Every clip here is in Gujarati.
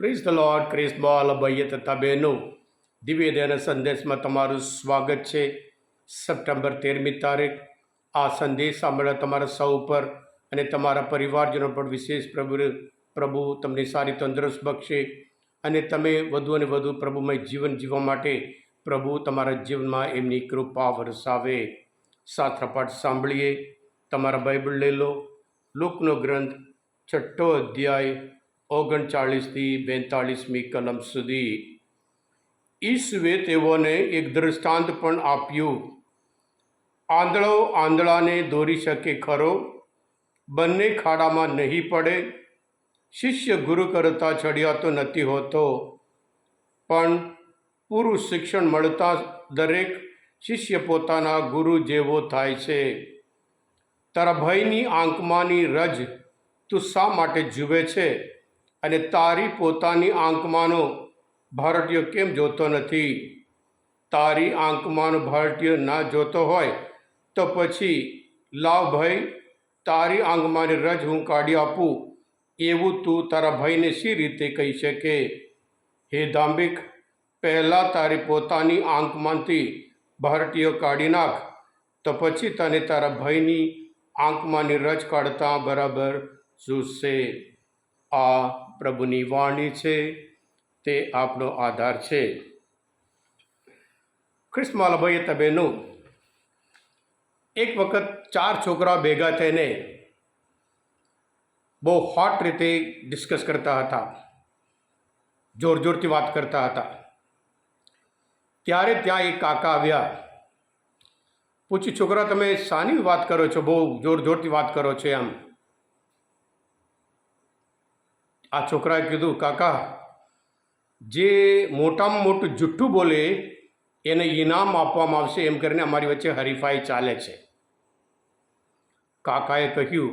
પ્રીઝ ધ લોર્ડ ક્રિસ બોલ ભાઈએ તથા બહેનો દિવ્ય દયાના સંદેશમાં તમારું સ્વાગત છે સપ્ટેમ્બર તેરમી તારીખ આ સંદેશ સાંભળવા તમારા સૌ ઉપર અને તમારા પરિવારજનો પર વિશેષ પ્રભુ પ્રભુ તમને સારી તંદુરસ્ત બક્ષે અને તમે વધુ અને વધુ પ્રભુમય જીવન જીવવા માટે પ્રભુ તમારા જીવનમાં એમની કૃપા વરસાવે સાત્રપાઠ સાંભળીએ તમારા બાઇબલ લઈ લો લોકનો ગ્રંથ છઠ્ઠો અધ્યાય ઓગણચાળીસથી બેતાળીસમી કલમ સુધી. ઈશ્વે તેઓને એક દૃષ્ટાંત પણ આપ્યું. આંધળો આંધળાને દોરી શકે ખરો? બંને ખાડામાં નહીં પડે. શિષ્ય ગુરુ કરતા ચડિયાતો નથી હોતો. પણ પૂરું શિક્ષણ મળતા દરેક શિષ્ય પોતાના ગુરુ જેવો થાય છે. તારા ભયની આંકમાંની રજ તું શા માટે જુએ છે? અને તારી પોતાની આંખમાંનો ભારતીય કેમ જોતો નથી? તારી આંખમાંનો ભારતીય ના જોતો હોય તો પછી લાવ ભાઈ, તારી આંખમાંની રજ હું કાઢી આપું. એવું તું તારા ભાઈને શી રીતે કહી શકે? હે દાંભિક પહેલાં તારી પોતાની આંકમાંથી ભારતીય કાઢી નાખ. તો પછી તને તારા ભાઈની આંકમાંની રજ કાઢતા બરાબર જોશે આ પ્રભુની વાણી છે, તે આપણો આધાર છે. ખ્રિસ્માલભાઈએ તબેનું એક વખત ચાર છોકરા ભેગા થઈને બહુ હોટ રીતે ડિસ્કસ કરતા હતા જોર જોરથી વાત કરતા હતા. ત્યારે ત્યાં એક કાકા આવ્યા, પૂછ્યું, છોકરા, તમે શાની વાત કરો છો? બહુ જોર જોરથી વાત કરો છો એમ. આ છોકરાએ કીધું, કાકા, જે મોટામાં મોટું જુઠ્ઠું બોલે એને ઇનામ આપવામાં આવશે એમ કરીને અમારી વચ્ચે હરીફાઈ ચાલે છે. કાકાએ કહ્યું,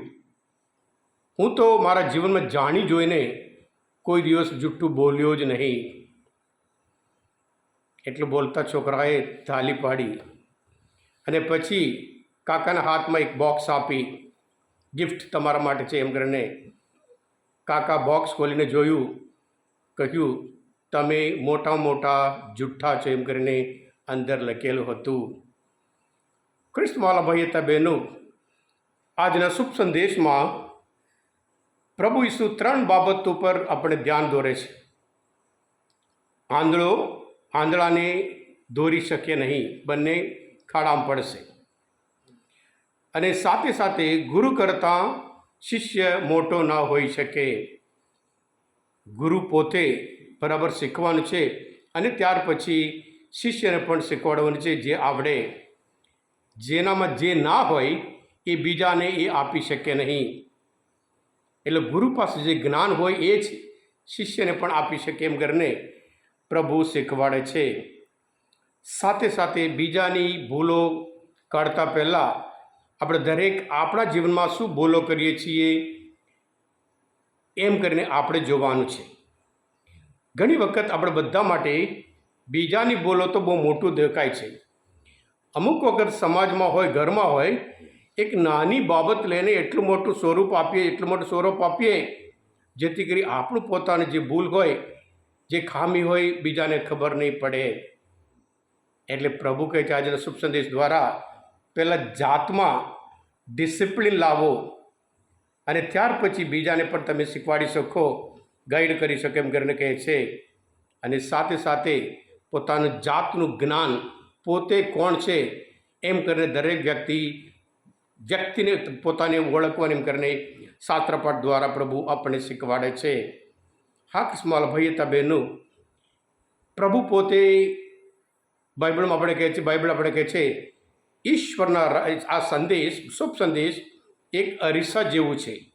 હું તો મારા જીવનમાં જાણી જોઈને કોઈ દિવસ જુઠ્ઠું બોલ્યો જ નહીં. એટલું બોલતા છોકરાએ થાલી પાડી અને પછી કાકાના હાથમાં એક બોક્સ આપી, ગિફ્ટ તમારા માટે છે, એમ કરીને કાકા બોક્સ ખોલીને જોયું, કહ્યું, તમે મોટા મોટા જુઠ્ઠા છો, એમ કરીને અંદર લખેલું હતું. ક્રિસ્તવાલા ભાઈ હતા બહેનો, આજના શુભ સંદેશમાં પ્રભુ ઈસુ ત્રણ બાબત ઉપર આપણે ધ્યાન દોરે છે. આંધળો, આંધળાને દોરી શકે નહીં, બંને ખાડામાં પડશે. અને સાથે સાથે ગુરુ કરતાં શિષ્ય મોટો ના હોઈ શકે. ગુરુ પોતે બરાબર શીખવાનું છે અને ત્યાર પછી શિષ્યને પણ શીખવાડવાનું છે જે આવડે. જેનામાં જે ના હોય એ બીજાને એ આપી શકે નહીં. એટલે ગુરુ પાસે જે જ્ઞાન હોય એ જ શિષ્યને પણ આપી શકે એમ કરીને પ્રભુ શીખવાડે છે. સાથે સાથે બીજાની ભૂલો કાઢતા પહેલાં આપણે દરેક આપણા જીવનમાં શું ભૂલો કરીએ છીએ એમ કરીને આપણે જોવાનું છે. ઘણી વખત આપણે બધા માટે બીજાની ભૂલો તો બહુ મોટું દેખાય છે. અમુક વખત સમાજમાં હોય, ઘરમાં હોય, એક નાની બાબત લઈને એટલું મોટું સ્વરૂપ આપીએ, એટલું મોટું સ્વરૂપ આપીએ, જેથી કરી આપણું પોતાની જે ભૂલ હોય, જે ખામી હોય, બીજાને ખબર નહીં પડે. એટલે પ્રભુ કહે છે, આજના શુભ સંદેશ દ્વારા પહેલાં જાતમાં ડિસિપ્લિન લાવો અને ત્યાર પછી બીજાને પણ તમે શીખવાડી શકો ગાઈડ કરી શકો, એમ કરીને કહે છે. અને સાથે સાથે પોતાનું જાતનું જ્ઞાન પોતે કોણ છે એમ કરીને દરેક વ્યક્તિ, વ્યક્તિને પોતાને ઓળખવાની એમ કરીને શાસ્ત્રપાઠ દ્વારા પ્રભુ આપણને શીખવાડે છે. હા, કિસ્માલ ભાઈ હતા પ્રભુ પોતે બાઇબલમાં આપણે કહે છે બાઇબલ આપણે કહે છે ઈશ્વરના આ સંદેશ, શુભ સંદેશ એક અરીસા જેવું છે.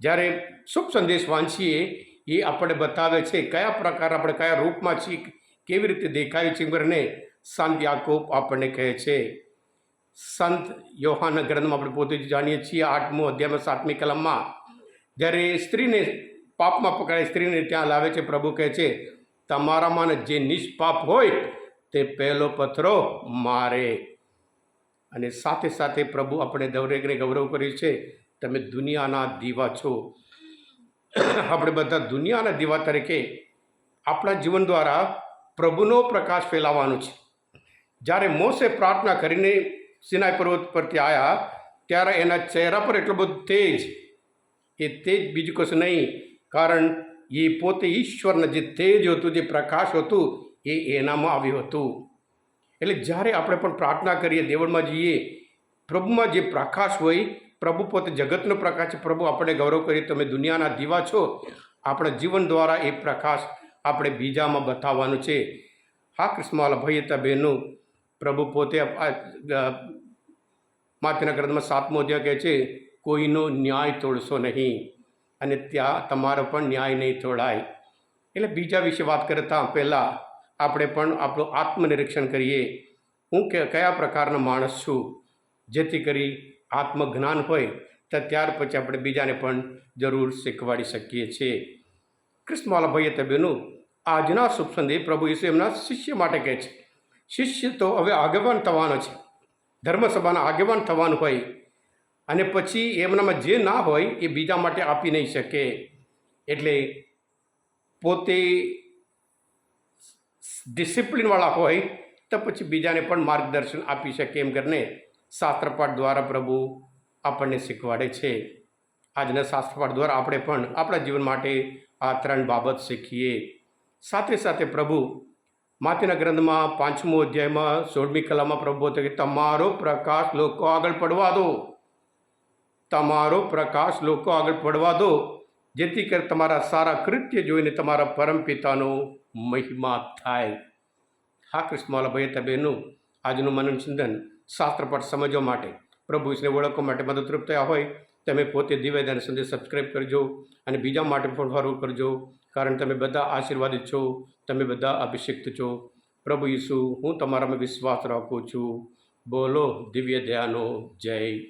જ્યારે શુભ સંદેશ વાંચીએ, એ આપણે બતાવે છે કયા પ્રકાર આપણે કયા રૂપમાં છીએ, કેવી રીતે દેખાય છે કરીને સંત યાકૂબ આપણને કહે છે. સંત યોહાના ગ્રંથમાં આપણે પોતે જાણીએ છીએ, આઠમો અધ્યાયમાં સાતમી કલમમાં, જ્યારે સ્ત્રીને પાપમાં પકડાય, સ્ત્રીને ત્યાં લાવે છે, પ્રભુ કહે છે, તમારામાં જે નિષ્પાપ હોય, તે પહેલો પથરો મારે. અને સાથે સાથે પ્રભુ આપણે દરેકને ગૌરવ કર્યું છે, તમે દુનિયાના દીવા છો. આપણે બધા દુનિયાના દીવા તરીકે આપણા જીવન દ્વારા પ્રભુનો પ્રકાશ ફેલાવવાનો છે. જ્યારે મોસે પ્રાર્થના કરીને સિનાઈ પર્વત પરથી આવ્યા ત્યારે એના ચહેરા પર એટલો બધો તેજ એ તેજ બીજું કશું નહીં, કારણ એ પોતે ઈશ્વરનું જે તેજ હતું, જે પ્રકાશ હતું, એ એનામાં આવ્યું હતું. એટલે જ્યારે આપણે પણ પ્રાર્થના કરીએ, દેવળમાં જઈએ, પ્રભુમાં જે પ્રકાશ હોય, પ્રભુ પોતે જગતનો પ્રકાશ છે, પ્રભુ આપણે ગૌરવ કરીએ તમે દુનિયાના દીવા છો, આપણા જીવન દ્વારા એ પ્રકાશ આપણે બીજામાં બતાવવાનું છે. હા કૃષ્ણવાલા ભાઈ હતા બહેનો, પ્રભુ પોતે માથેના ગ્રંથમાં સાતમો અધ્યાય કહે છે, કોઈનો ન્યાય તોડશો નહીં અને ત્યાં તમારો પણ ન્યાય નહીં તોડાય. એટલે બીજા વિશે વાત કરતા પહેલાં આપણે પણ આપણું આત્મનિરીક્ષણ કરીએ. હું કે, કયા પ્રકારનો માણસ છું? જેથી કરી આત્મજ્ઞાન હોય, તો ત્યાર પછી આપણે બીજાને પણ જરૂર શીખવાડી શકીએ છીએ. કૃષ્ણવાલા ભાઈએ તબેનું, આજના શુભ સંદેશ પ્રભુ ઈસુ એમના શિષ્ય માટે કહે છે. શિષ્ય તો હવે આગેવાન થવાનો છે. ધર્મસભાના આગેવાન થવાનું હોય. અને પછી એમનામાં જે ના હોય, એ બીજા માટે આપી નહીં શકે. એટલે પોતે ડિસિપ્લિનવાળા હોય, તો પછી બીજાને પણ માર્ગદર્શન આપી શકે એમ કરીને શાસ્ત્રપાઠ દ્વારા પ્રભુ આપણને શીખવાડે છે. આજના શાસ્ત્રપાઠ દ્વારા આપણે પણ આપણા જીવન માટે આ ત્રણ બાબત શીખીએ. સાથે સાથે પ્રભુ માથેના ગ્રંથમાં પાંચમો અધ્યાયમાં સોળમી કલામાં પ્રભુ હતો કે, તમારો પ્રકાશ લોકો આગળ પડવા દો. તમારો પ્રકાશ લોકો આગળ પડવા દો. જેથી કરી તમારા સારા કૃત્ય જોઈને તમારા પરમપિતાનો મહિમા થાય. હા કૃષ્ણવાલા ભાઈ તબેનું આજનું મનોચિંતન શાસ્ત્રપાઠ સમજવા માટે, પ્રભુ ઈશ્વરને ઓળખવા માટે મદદરૂપ થયા હોય, તમે પોતે દિવ્યદાન સંદેશ સબસ્ક્રાઈબ કરજો અને બીજા માટે પણ ફોરવર્ડ કરજો, કારણ તમે બધા આશીર્વાદિત છો, તમે બધા અભિષિક્ત છો. પ્રભુ ઈસુ, હું તમારામાં વિશ્વાસ રાખું છું. બોલો, દિવ્ય દયાનો જય.